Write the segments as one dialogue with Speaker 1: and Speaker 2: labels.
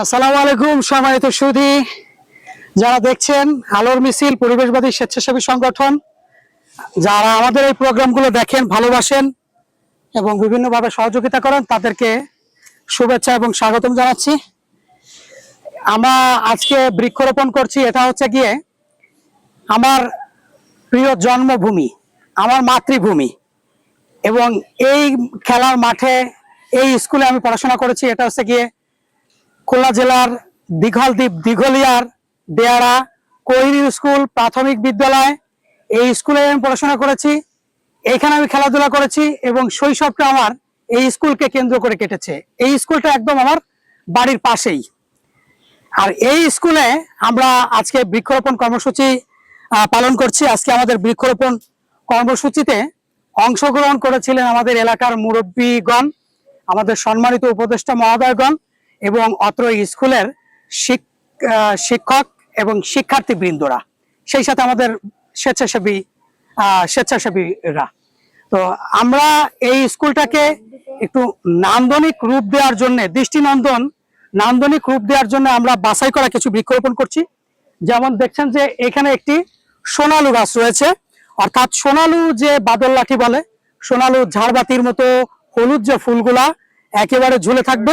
Speaker 1: আসসালামু আলাইকুম, সম্মানিত সুধী। যারা দেখছেন আলোর মিছিল, পরিবেশবাদী স্বেচ্ছাসেবী সংগঠন, যারা আমাদের এই প্রোগ্রামগুলো দেখেন, ভালোবাসেন এবং বিভিন্নভাবে সহযোগিতা করেন, তাদেরকে শুভেচ্ছা এবং স্বাগতম জানাচ্ছি। আমরা আজকে বৃক্ষরোপণ করছি, এটা হচ্ছে গিয়ে আমার প্রিয় জন্মভূমি, আমার মাতৃভূমি। এবং এই খেলার মাঠে, এই স্কুলে আমি পড়াশোনা করেছি, এটা হচ্ছে গিয়ে খুলনা জেলার দীঘল দ্বীপ, দীঘলিয়ার দেয়ারা কৈরি স্কুল প্রাথমিক বিদ্যালয়। এই স্কুলে আমি পড়াশোনা করেছি, এখানে আমি খেলাধুলা করেছি এবং শৈশবটা আমার এই স্কুলকে কেন্দ্র করে কেটেছে। এই স্কুলটা একদম আমার বাড়ির পাশেই। আর এই স্কুলে আমরা আজকে বৃক্ষরোপণ কর্মসূচি পালন করছি। আজকে আমাদের বৃক্ষরোপণ কর্মসূচিতে অংশগ্রহণ করেছিলেন আমাদের এলাকার মুরব্বীগণ, আমাদের সম্মানিত উপদেষ্টা মহোদয়গণ। এবং অত্র স্কুলের শিক্ষক এবং শিক্ষার্থী বৃন্দরা সেই সাথে আমাদের স্বেচ্ছাসেবী স্বেচ্ছাসেবীরা। তো আমরা এই স্কুলটাকে একটু নান্দনিক রূপ দেওয়ার জন্য, দৃষ্টিনন্দন নান্দনিক রূপ দেওয়ার জন্য আমরা বাছাই করা কিছু বৃক্ষরোপণ করছি। যেমন দেখছেন যে এখানে একটি সোনালু গাছ রয়েছে। অর্থাৎ সোনালু যে বাদল লাঠি বলে, সোনালু ঝাড়বাতির মতো হলুদ যে ফুলগুলা একেবারে ঝুলে থাকবে।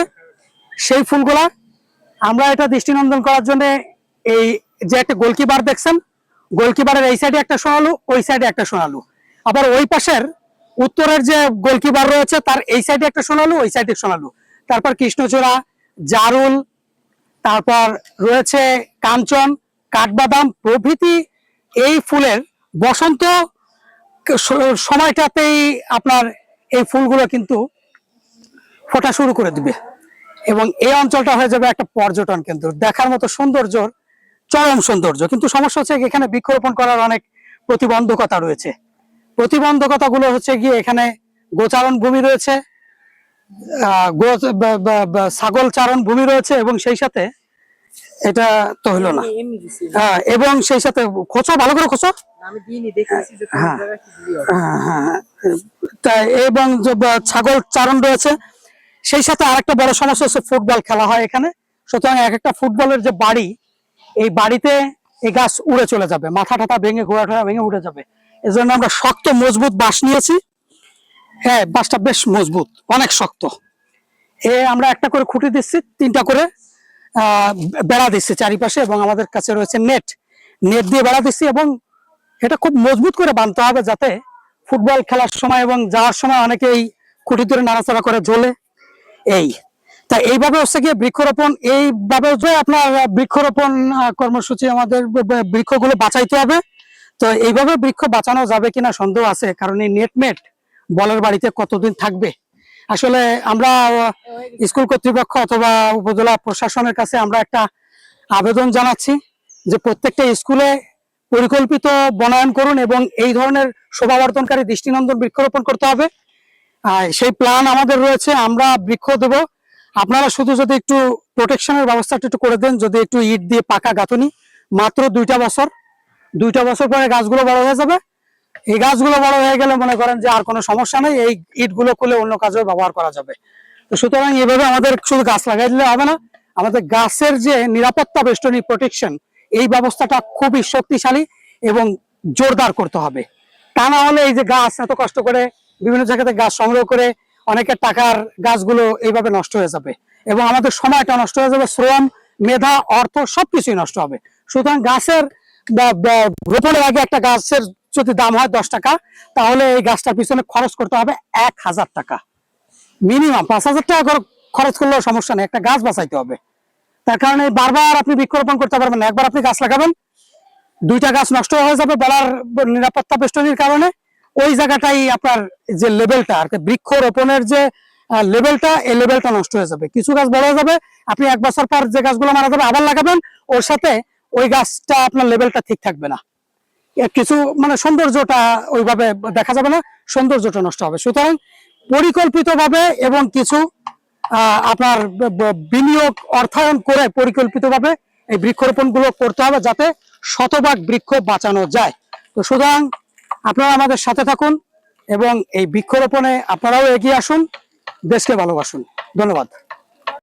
Speaker 1: সেই ফুলগুলা আমরা এটা দৃষ্টিনন্দন করার জন্য এই যে একটা গোলকিবার দেখছেন গোলকিবারের এই সাইডে একটা সোনালু, ওই সাইডে একটা সোনালু। আবার ওই পাশের উত্তরের যে গোলকিবার রয়েছে, তার এই সাইডে একটা সোনালু, ওই সাইডে সোনালু। তারপর কৃষ্ণচূড়া, জারুল, তারপর রয়েছে কাঞ্চন, কাঠবাদাম প্রভৃতি এই ফুলের বসন্ত সময়টাতেই আপনার এই ফুলগুলো কিন্তু ফোটা শুরু করে দিবে। এবং এই অঞ্চলটা হয়ে যাবে একটা পর্যটন কেন্দ্র। দেখার মতো সৌন্দর্য চরম সৌন্দর্য। কিন্তু সমস্যা হচ্ছে এখানে বৃক্ষরোপণ করার অনেক প্রতিবন্ধকতা রয়েছে। প্রতিবন্ধকতাগুলো হচ্ছে গিয়ে এখানে গোচারণ ভূমি রয়েছে ছাগল চারণ ভূমি রয়েছে এবং সেই সাথে এটা তো হলো না। হ্যাঁ, এবং সেই সাথে খোঁচো ভালো করে খোঁচো। হ্যাঁ। হ্যাঁ, হ্যাঁ। তাই এবং ছাগল চারণ রয়েছে সেই সাথে আরেকটা বড় সমস্যা হচ্ছে ফুটবল খেলা হয় এখানে। সুতরাং এক একটা ফুটবলের যে বাড়ি, এই বাড়িতে এই গাছ উড়ে চলে যাবে। মাথা টাথা ভেঙে, ঘোড়া টোড়া ভেঙে উড়ে যাবে। এজন্য আমরা শক্ত, মজবুত বাঁশ নিয়েছি। হ্যাঁ বাঁশটা বেশ মজবুত, অনেক শক্ত। এ আমরা একটা করে খুঁটি দিচ্ছি, তিনটা করে বেড়া দিচ্ছি চারিপাশে এবং আমাদের কাছে রয়েছে নেট। নেট দিয়ে বেড়া দিচ্ছি এবং এটা খুব মজবুত করে বাঁধতে হবে যাতে ফুটবল খেলার সময় এবং যাওয়ার সময় অনেকে এই খুঁটি ধরে নাড়াচাড়া করে জ্বলে এই। তা এইভাবে হচ্ছে গিয়ে বৃক্ষরোপণ এইভাবে আপনার বৃক্ষরোপণ কর্মসূচি আমাদের বৃক্ষগুলো বাঁচাইতে হবে। তো এইভাবে বৃক্ষ বাঁচানো যাবে কিনা সন্দেহ আছে, কারণ এই নেটমেট বলের বাড়িতে কতদিন থাকবে? আসলে আমরা স্কুল কর্তৃপক্ষ অথবা উপজেলা প্রশাসনের কাছে আমরা একটা আবেদন জানাচ্ছি যে প্রত্যেকটা স্কুলে পরিকল্পিত বনায়ন করুন এবং এই ধরনের শোভাবর্ধনকারী দৃষ্টিনন্দন বৃক্ষরোপণ করতে হবে। সেই প্ল্যান আমাদের রয়েছে, আমরা বৃক্ষ দেব। আপনারা শুধু যদি একটু প্রোটেকশনের ব্যবস্থাটা একটু করে দেন, যদি একটু ইট দিয়ে পাকা গাঁথনি, মাত্র দুইটা বছর। দুইটা বছর পরে গাছগুলো বড় হয়ে যাবে। এই গাছগুলো বড় হয়ে গেলে মনে করেন যে আর কোনো সমস্যা নেই, এই ইটগুলো খুলে অন্য কাজেও ব্যবহার করা যাবে। তো সুতরাং এভাবে আমাদের শুধু গাছ লাগাই দিলে হবে না, আমাদের গাছের যে নিরাপত্তা বেষ্টনী প্রোটেকশন এই ব্যবস্থাটা খুবই শক্তিশালী এবং জোরদার করতে হবে। তা না হলে এই যে গাছ এত কষ্ট করে বিভিন্ন জায়গাতে গাছ সংগ্রহ করে অনেকের টাকার গাছগুলো এইভাবে নষ্ট হয়ে যাবে এবং আমাদের সময়টা নষ্ট হয়ে যাবে, শ্রম, মেধা, অর্থ সবকিছুই নষ্ট হবে। সুতরাং গাছের রোপণের আগে একটা গাছের যদি দাম হয় দশ টাকা, তাহলে এই গাছটার পিছনে খরচ করতে হবে এক হাজার টাকা। মিনিমাম পাঁচ হাজার টাকা খরচ করলেও সমস্যা নেই, একটা গাছ বাঁচাইতে হবে। তার কারণে বারবার আপনি বৃক্ষরোপণ করতে পারবেন না, একবার আপনি গাছ লাগাবেন দুইটা গাছ নষ্ট হয়ে যাবে, বলার নিরাপত্তা বেষ্টনীর কারণে। ওই জায়গাটাই আপনার যে লেভেলটা, আর বৃক্ষ রোপণের যে লেভেলটা, এই লেভেলটা নষ্ট হয়ে যাবে। কিছু গাছ বড় হয়ে যাবে, আপনি এক বছর পর যে গাছগুলো মারা যাবে, আবার লাগাবেন, ওর সাথে ওই গাছটা আপনার লেভেলটা ঠিক থাকবে না। কিছু মানে সৌন্দর্যটা ওইভাবে দেখা যাবে না, সৌন্দর্যটা নষ্ট হবে। সুতরাং পরিকল্পিতভাবে এবং কিছু আপনার বিনিয়োগ অর্থায়ন করে পরিকল্পিতভাবে এই বৃক্ষরোপণগুলো করতে হবে, যাতে শতভাগ বৃক্ষ বাঁচানো যায়। তো সুতরাং আপনারা আমাদের সাথে থাকুন এবং এই বৃক্ষরোপণে আপনারাও এগিয়ে আসুন। দেশকে ভালোবাসুন। ধন্যবাদ।